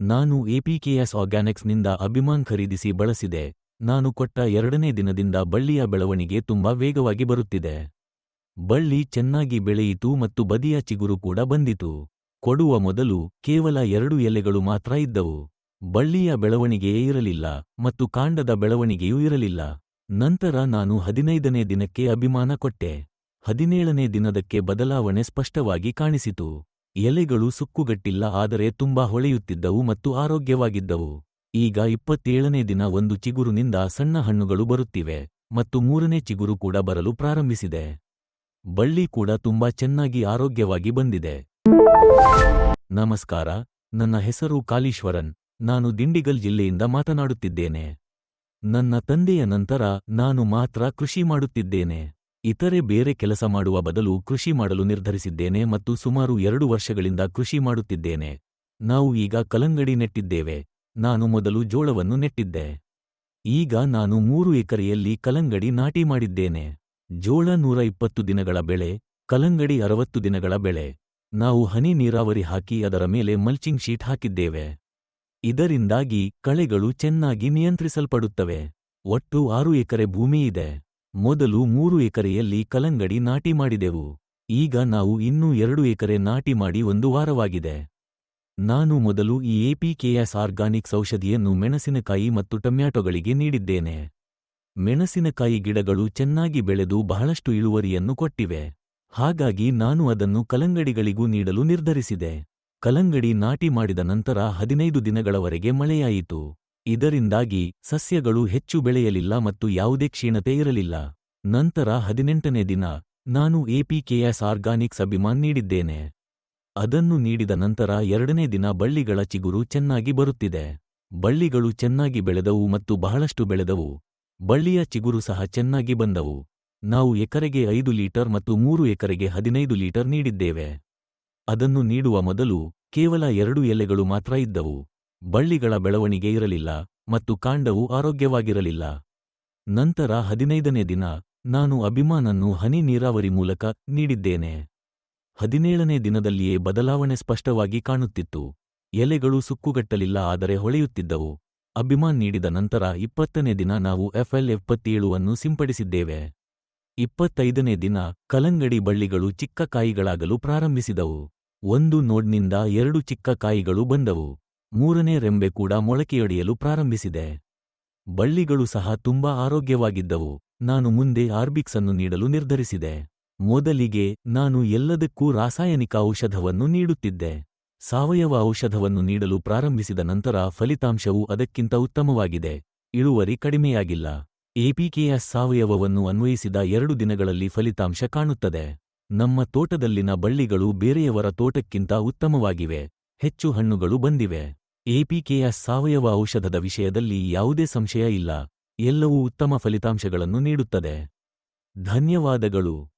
ನಾನು ಎಪಿಕೆಎಸ್ ಆರ್ಗ್ಯಾನಿಕ್ಸ್ನಿಂದ ಅಭಿಮಾನ್ ಖರೀದಿಸಿ ಬಳಸಿದೆ. ನಾನು ಕೊಟ್ಟ ಎರಡನೇ ದಿನದಿಂದ ಬಳ್ಳಿಯ ಬೆಳವಣಿಗೆ ತುಂಬಾ ವೇಗವಾಗಿ ಬರುತ್ತಿದೆ. ಬಳ್ಳಿ ಚೆನ್ನಾಗಿ ಬೆಳೆಯಿತು ಮತ್ತು ಬದಿಯ ಚಿಗುರು ಕೂಡ ಬಂದಿತು. ಕೊಡುವ ಮೊದಲು ಕೇವಲ ಎರಡು ಎಲೆಗಳು ಮಾತ್ರ ಇದ್ದವು. ಬಳ್ಳಿಯ ಬೆಳವಣಿಗೆಯೇ ಇರಲಿಲ್ಲ ಮತ್ತು ಕಾಂಡದ ಬೆಳವಣಿಗೆಯೂ ಇರಲಿಲ್ಲ. ನಂತರ ನಾನು ಹದಿನೈದನೇ ದಿನಕ್ಕೆ ಅಭಿಮಾನ ಕೊಟ್ಟೆ. ಹದಿನೇಳನೇ ದಿನದಕ್ಕೆ ಬದಲಾವಣೆ ಸ್ಪಷ್ಟವಾಗಿ ಕಾಣಿಸಿತು. ಎಲೆಗಳು ಸುಕ್ಕುಗಟ್ಟಿಲ್ಲ ಆದರೆ ತುಂಬಾ ಹೊಳೆಯುತ್ತಿದ್ದವು ಮತ್ತು ಆರೋಗ್ಯವಾಗಿದ್ದವು. ಈಗ ಇಪ್ಪತ್ತೇಳನೇ ದಿನ ಒಂದು ಚಿಗುರುನಿಂದ ಸಣ್ಣ ಹಣ್ಣುಗಳು ಬರುತ್ತಿವೆ ಮತ್ತು ಮೂರನೇ ಚಿಗುರು ಕೂಡ ಬರಲು ಪ್ರಾರಂಭಿಸಿದೆ. ಬಳ್ಳಿ ಕೂಡ ತುಂಬಾ ಚೆನ್ನಾಗಿ ಆರೋಗ್ಯವಾಗಿ ಬಂದಿದೆ. ನಮಸ್ಕಾರ, ನನ್ನ ಹೆಸರು ಕಾಲೀಶ್ವರನ್. ನಾನು ದಿಂಡಿಗಲ್ ಜಿಲ್ಲೆಯಿಂದ ಮಾತನಾಡುತ್ತಿದ್ದೇನೆ. ನನ್ನ ತಂದೆಯ ನಂತರ ನಾನು ಮಾತ್ರ ಕೃಷಿ ಮಾಡುತ್ತಿದ್ದೇನೆ. ಇತರೆ ಬೇರೆ ಕೆಲಸ ಮಾಡುವ ಬದಲು ಕೃಷಿ ಮಾಡಲು ನಿರ್ಧರಿಸಿದ್ದೇನೆ ಮತ್ತು ಸುಮಾರು ಎರಡು ವರ್ಷಗಳಿಂದ ಕೃಷಿ ಮಾಡುತ್ತಿದ್ದೇನೆ. ನಾವು ಈಗ ಕಲಂಗಡಿ ನೆಟ್ಟಿದ್ದೇವೆ. ನಾನು ಮೊದಲು ಜೋಳವನ್ನು ನೆಟ್ಟಿದ್ದೆ. ಈಗ ನಾನು ಮೂರು ಎಕರೆಯಲ್ಲಿ ಕಲಂಗಡಿ ನಾಟಿ ಮಾಡಿದ್ದೇನೆ. ಜೋಳ ನೂರ ಇಪ್ಪತ್ತು ದಿನಗಳ ಬೆಳೆ ಕಲಂಗಡಿ ಅರವತ್ತು ದಿನಗಳ ಬೆಳೆ. ನಾವು ಹನಿ ನೀರಾವರಿ ಹಾಕಿ ಅದರ ಮೇಲೆ ಮಲ್ಚಿಂಗ್ ಶೀಟ್ ಹಾಕಿದ್ದೇವೆ. ಇದರಿಂದಾಗಿ ಕಳೆಗಳು ಚೆನ್ನಾಗಿ ನಿಯಂತ್ರಿಸಲ್ಪಡುತ್ತವೆ. ಒಟ್ಟು ಆರು ಎಕರೆ ಭೂಮಿ ಇದೆ. ಮೊದಲು ಮೂರು ಎಕರೆಯಲ್ಲಿ ಕಲಂಗಡಿ ನಾಟಿ ಮಾಡಿದೆವು. ಈಗ ನಾವು ಇನ್ನೂ ಎರಡು ಎಕರೆ ನಾಟಿ ಮಾಡಿ ಒಂದು ವಾರವಾಗಿದೆ. ನಾನು ಮೊದಲು ಈ ಎಪಿಕೆಎಸ್ ಆರ್ಗಾನಿಕ್ಸ್ ಔಷಧಿಯನ್ನು ಮೆಣಸಿನಕಾಯಿ ಮತ್ತು ಟೊಮ್ಯಾಟೊಗಳಿಗೆ ನೀಡಿದ್ದೇನೆ. ಮೆಣಸಿನಕಾಯಿ ಗಿಡಗಳು ಚೆನ್ನಾಗಿ ಬೆಳೆದು ಬಹಳಷ್ಟು ಇಳುವರಿಯನ್ನು ಕೊಟ್ಟಿವೆ. ಹಾಗಾಗಿ ನಾನು ಅದನ್ನು ಕಲಂಗಡಿಗಳಿಗೂ ನೀಡಲು ನಿರ್ಧರಿಸಿದೆ. ಕಲಂಗಡಿ ನಾಟಿ ಮಾಡಿದ ನಂತರ ಹದಿನೈದು ದಿನಗಳವರೆಗೆ ಮಳೆಯಾಯಿತು. ಇದರಿಂದಾಗಿ ಸಸ್ಯಗಳು ಹೆಚ್ಚು ಬೆಳೆಯಲಿಲ್ಲ ಮತ್ತು ಯಾವುದೇ ಕ್ಷೀಣತೆ ಇರಲಿಲ್ಲ. ನಂತರ ಹದಿನೆಂಟನೇ ದಿನ ನಾನು ಎಪಿಕೆಎಸ್ ಆರ್ಗಾನಿಕ್ಸ್ ಅಭಿಮಾನ್ ನೀಡಿದ್ದೇನೆ. ಅದನ್ನು ನೀಡಿದ ನಂತರ ಎರಡನೇ ದಿನ ಬಳ್ಳಿಗಳ ಚಿಗುರು ಚೆನ್ನಾಗಿ ಬರುತ್ತಿದೆ. ಬಳ್ಳಿಗಳು ಚೆನ್ನಾಗಿ ಬೆಳೆದವು ಮತ್ತು ಬಹಳಷ್ಟು ಬೆಳೆದವು. ಬಳ್ಳಿಯ ಚಿಗುರು ಸಹ ಚೆನ್ನಾಗಿ ಬಂದವು. ನಾವು ಎಕರೆಗೆ ಐದು ಲೀಟರ್ ಮತ್ತು ಮೂರು ಎಕರೆಗೆ ಹದಿನೈದು ಲೀಟರ್ ನೀಡಿದ್ದೇವೆ. ಅದನ್ನು ನೀಡುವ ಮೊದಲು ಕೇವಲ ಎರಡು ಎಲೆಗಳು ಮಾತ್ರ ಇದ್ದವು. ಬಳ್ಳಿಗಳ ಬೆಳವಣಿಗೆ ಇರಲಿಲ್ಲ ಮತ್ತು ಕಾಂಡವು ಆರೋಗ್ಯವಾಗಿರಲಿಲ್ಲ. ನಂತರ ಹದಿನೈದನೇ ದಿನ ನಾನು ಅಭಿಮಾನನ್ನು ಹನಿ ನೀರಾವರಿ ಮೂಲಕ ನೀಡಿದ್ದೇನೆ. ಹದಿನೇಳನೇ ದಿನದಲ್ಲಿಯೇ ಬದಲಾವಣೆ ಸ್ಪಷ್ಟವಾಗಿ ಕಾಣುತ್ತಿತ್ತು. ಎಲೆಗಳು ಸುಕ್ಕುಗಟ್ಟಲಿಲ್ಲ ಆದರೆ ಹೊಳೆಯುತ್ತಿದ್ದವು. ಅಭಿಮಾನ್ ನೀಡಿದ ನಂತರ ಇಪ್ಪತ್ತನೇ ದಿನ ನಾವು ಎಫ್ಎಲ್ ಎಪ್ಪತ್ತೇಳು ಅನ್ನು ಸಿಂಪಡಿಸಿದ್ದೇವೆ. ಇಪ್ಪತ್ತೈದನೇ ದಿನ ಕಲಂಗಡಿ ಬಳ್ಳಿಗಳು ಚಿಕ್ಕ ಕಾಯಿಗಳಾಗಲು ಪ್ರಾರಂಭಿಸಿದವು. ಒಂದು ನೋಡ್ನಿಂದ ಎರಡು ಚಿಕ್ಕ ಕಾಯಿಗಳು ಬಂದವು. ಮೂರನೇ ರೆಂಬೆ ಕೂಡ ಮೊಳಕೆಯೊಡೆಯಲು ಪ್ರಾರಂಭಿಸಿದೆ. ಬಳ್ಳಿಗಳು ಸಹ ತುಂಬಾ ಆರೋಗ್ಯವಾಗಿದ್ದವು. ನಾನು ಮುಂದೆ ಆರ್ಬಿಕ್ಸ್ ಅನ್ನು ನೀಡಲು ನಿರ್ಧರಿಸಿದೆ. ಮೊದಲಿಗೆ ನಾನು ಎಲ್ಲದಕ್ಕೂ ರಾಸಾಯನಿಕ ಔಷಧವನ್ನು ನೀಡುತ್ತಿದ್ದೆ. ಸಾವಯವ ಔಷಧವನ್ನು ನೀಡಲು ಪ್ರಾರಂಭಿಸಿದ ನಂತರ ಫಲಿತಾಂಶವು ಅದಕ್ಕಿಂತ ಉತ್ತಮವಾಗಿದೆ. ಇಳುವರಿ ಕಡಿಮೆಯಾಗಿಲ್ಲ. ಎಪಿಕೆಎಸ್ ಸಾವಯವವನ್ನು ಅನ್ವಯಿಸಿದ ಎರಡು ದಿನಗಳಲ್ಲಿ ಫಲಿತಾಂಶ ಕಾಣುತ್ತದೆ. ನಮ್ಮ ತೋಟದಲ್ಲಿನ ಬಳ್ಳಿಗಳು ಬೇರೆಯವರ ತೋಟಕ್ಕಿಂತ ಉತ್ತಮವಾಗಿವೆ. ಹೆಚ್ಚು ಹಣ್ಣುಗಳು ಬಂದಿವೆ. ಎಪಿಕೆಯ ಸಾವಯವ ಔಷಧದ ವಿಷಯದಲ್ಲಿ ಯಾವುದೇ ಸಂಶಯ ಇಲ್ಲ. ಎಲ್ಲವೂ ಉತ್ತಮ ಫಲಿತಾಂಶಗಳನ್ನು ನೀಡುತ್ತದೆ. ಧನ್ಯವಾದಗಳು.